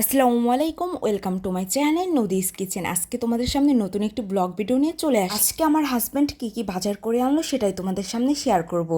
আসসালামু আলাইকুম welcome to my channel Nadi's kitchen. আজকে তোমাদের সামনে নতুন একটি ব্লগ ভিডিও নিয়ে চলে আসি আজকে আমার হাজব্যান্ড কি কি বাজার করে আনলো সেটাই তোমাদের সামনে শেয়ার করব।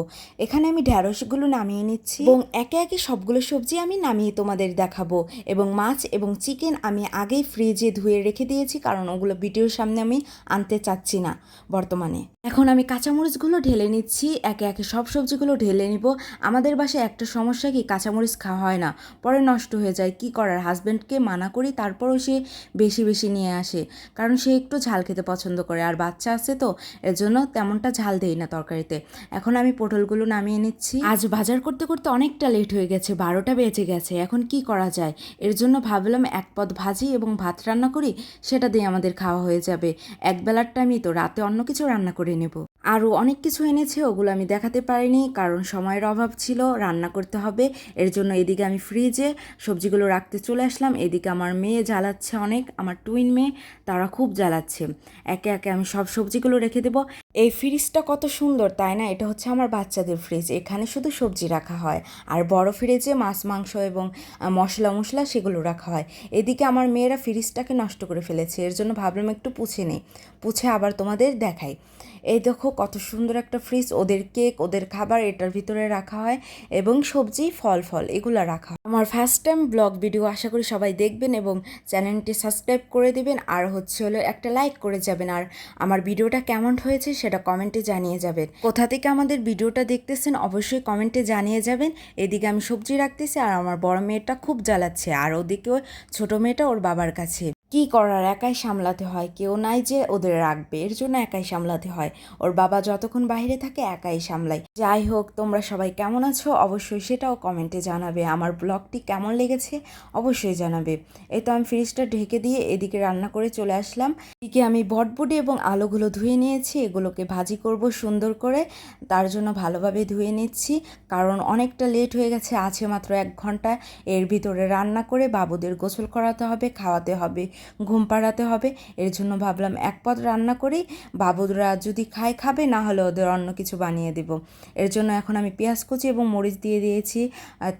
এখানে আমি ঢ্যাঁড়সগুলো নামিয়ে নিচ্ছি। এবং একে একে সবগুলো সবজি আমি নামিয়ে তোমাদের দেখাবো। এবং মাছ এবং চিকেন আমি আগেই ফ্রিজে ধুয়ে রেখে দিয়েছি কারণ ওগুলো ভিডিওর সামনে আমি আনতে চাচ্ছি না বর্তমানে। এখন আমি কাঁচামরিচগুলো ঢেলে নিচ্ছি। একে একে সব সবজিগুলো ঢেলে নিব। আমাদের বাসায় একটা সমস্যা কি কাঁচামরিচ খাওয়া হয় না। পরে নষ্ট হয়ে যায়। কি করার? হাজব্যান্ডকে মানা করি তারপরও সে বেশি বেশি নিয়ে আসে। কারণ সে একটু ঝাল খেতে পছন্দ করে, আর বাচ্চা আছে তো এর জন্য তেমনটা ঝাল দেই না তরকারিতে। এখন আমি পটলগুলো নামিয়ে নিচ্ছি। আজ বাজার করতে করতে অনেকটা লেট হয়ে গেছে, বারোটা বেজে গেছে, এখন কি করা যায়? এর জন্য ভাবলাম এক পদ ভাজি এবং ভাত রান্না করি, সেটা দিয়ে আমাদের খাওয়া হয়ে যাবে। এক বেলারটা আমি তো, রাতে অন্য কিছু রান্না করে নেব। আরও অনেক কিছু এনেছে, ওগুলো আমি দেখাতে পারিনি, কারণ সময়ের অভাব ছিল, রান্না করতে হবে। এর জন্য এদিকে আমি ফ্রিজে সবজিগুলো রাখতে চলে আসলাম। এদিকে আমার মেয়ে জ্বালাচ্ছে অনেক, আমার টুইন মেয়ে, তারা খুব জ্বালাচ্ছে। একে একে আমি সব সবজিগুলো রেখে দেবো। এই ফ্রিজটা কত সুন্দর, তাই না? এটা হচ্ছে আমার বাচ্চাদের ফ্রিজ। এখানে শুধু সবজি রাখা হয়। আর বড় ফ্রিজে মাছ, মাংস এবং মশলা মশলা সেগুলো রাখা হয়। এদিকে আমার মেয়েরা ফ্রিজটাকে নষ্ট করে ফেলেছে। এর জন্য ভাবলাম একটু পুছে নেই। পুছে আবার তোমাদের দেখাই। এই দেখো কত সুন্দর একটা ফ্রিজ। ওদের কেক, ওদের খাবার এটার ভিতরে রাখা হয় এবং সবজি, ফল ফল এগুলো রাখা হয়। আমার ফার্স্ট টাইম ব্লগ ভিডিও আশা করি সবাই দেখবেন এবং চ্যানেলটি সাবস্ক্রাইব করে দেবেন। আর হচ্ছে হলো একটা লাইক করে যাবেন। আর আমার ভিডিওটা কেমন হয়েছে সেটা কমেন্টে জানিয়ে যাবেন। কোথা থেকে আমাদের ভিডিওটা দেখতেছেন অবশ্যই কমেন্টে জানিয়ে যাবেন। এদিকে আমি সবজি রাখতেছি আর আমার বড় মেয়েটা খুব জ্বালাচ্ছে আর ওদিকে ছোট মেয়েটা ওর বাবার কাছে। কি করার একাই সামলাতে হয়? কেউ নাই যে ওদের রাখবে, এর জন্য একাই সামলাতে হয়। ওর বাবা যতক্ষণ বাইরে থাকে, একাই সামলাই যাই হোক, তোমরা সবাই কেমন আছো? অবশ্যই সেটাও কমেন্টে জানাবে। আমার ব্লগটি কেমন লেগেছে? অবশ্যই জানাবে। এই তো আমি ফ্রিজটা ঢেকে দিয়ে এদিকে রান্না করে চলে আসলাম। এদিকে আমি বটবুটি এবং আলুগুলো ধুয়ে নিয়েছি। এগুলোকে ভাজি করব সুন্দর করে। তার জন্য ভালোভাবে ধুয়ে নিচ্ছি। কারণ অনেকটা লেট হয়ে গেছে, আছে মাত্র এক ঘণ্টা। এর ভিতরে রান্না করে বাবুদের গোসল করাতে হবে, খাওয়াতে হবে। ঘুম পাড়াতে হবে। এর জন্য ভাবলাম এক পদ রান্না করেই বাবুরা যদি খায়, খাবে, না হলে ওদের অন্য কিছু বানিয়ে দেব। এর জন্য এখন আমি পেঁয়াজ কুচি এবং মরিচ দিয়ে দিয়েছি।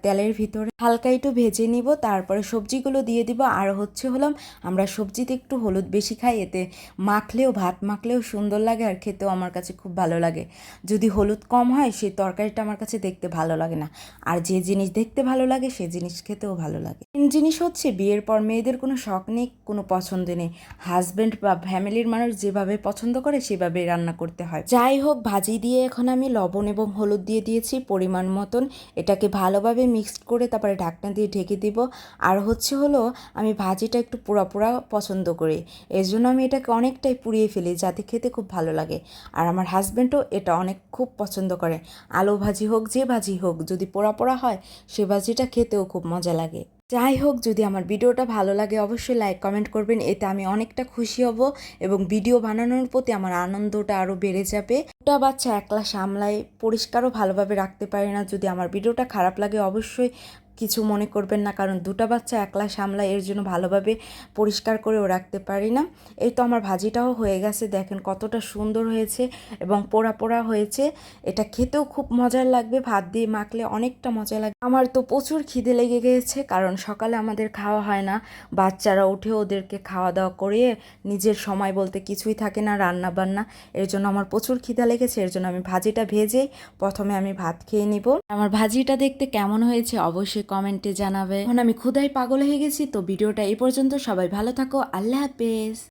তেলের ভিতরে হালকা একটু ভেজে নিব। তারপরে সবজিগুলো দিয়ে দিব। আর হচ্ছে হলাম, আমরা সবজিতে একটু হলুদ বেশি খাই। এতে মাখলেও, ভাত মাখলেও সুন্দর লাগে আর খেতেও আমার কাছে খুব ভালো লাগে। যদি হলুদ কম হয়, সেই তরকারিটা আমার কাছে দেখতে ভালো লাগে না। আর যে জিনিস দেখতে ভালো লাগে, সে জিনিস খেতেও ভালো লাগে। জিনিস হচ্ছে, বিয়ের পর মেয়েদের কোনো শখ নেই। কোনো পছন্দ নেই। হাজব্যান্ড বা ফ্যামিলির মানুষ যেভাবে পছন্দ করে সেভাবে রান্না করতে হয়। যাই হোক, ভাজি দিয়ে এখন আমি লবণ এবং হলুদ দিয়ে দিয়েছি পরিমাণ মতন। এটাকে ভালোভাবে মিক্সড করে তারপরে ঢাকনা দিয়ে ঢেকে দিব। আর হচ্ছে হলো, আমি ভাজিটা একটু পোড়া পোড়া পছন্দ করি। এর জন্য আমি এটাকে অনেকটাই পুড়িয়ে ফেলি যাতে খেতে খুব ভালো লাগে। আর আমার হাজব্যান্ডও এটা অনেক খুব পছন্দ করে। আলু ভাজি হোক, যে ভাজি হোক, যদি পোড়া পোড়া হয়, সে ভাজিটা খেতেও খুব মজা লাগে। যাই হোক, যদি আমার ভিডিওটা ভালো লাগে, অবশ্যই লাইক কমেন্ট করবেন। এতে আমি অনেকটা খুশি হব এবং ভিডিও বানানোর প্রতি আমার আনন্দটা আরও বেড়ে যাবে। দুটা বাচ্চা একলা সামলায়, পরিষ্কারও ভালোভাবে রাখতে পারে না। যদি আমার ভিডিওটা খারাপ লাগে, অবশ্যই কিছু মনে করবেন না, কারণ দুটা বাচ্চা একলা সামলায়, এর জন্য ভালোভাবে পরিষ্কার করেও রাখতে পারি না। এই তো আমার ভাজিটাও হয়ে গেছে, দেখেন কতটা সুন্দর হয়েছে এবং পোড়া পোড়া হয়েছে। এটা খেতেও খুব মজার লাগবে, ভাত দিয়ে মাখলে অনেকটা মজা লাগবে। আমার তো প্রচুর খিদে লেগে গিয়েছে কারণ সকালে আমাদের খাওয়া হয় না। বাচ্চারা উঠে ওদেরকে খাওয়া দাওয়া করিয়ে নিজের সময় বলতে কিছুই থাকে না, রান্না বান্না। এর জন্য আমার প্রচুর খিদা লেগেছে, এর জন্য আমি ভাজিটা ভেজে প্রথমে আমি ভাত খেয়ে নিব। আমার ভাজিটা দেখতে কেমন হয়েছে অবশ্যই কমেন্টে জানাবে। এখন আমি খুদাই পাগল হয়ে গেছি, তো ভিডিওটা এই পর্যন্ত। সবাই ভালো থাকো, আল্লাহ হাফেজ।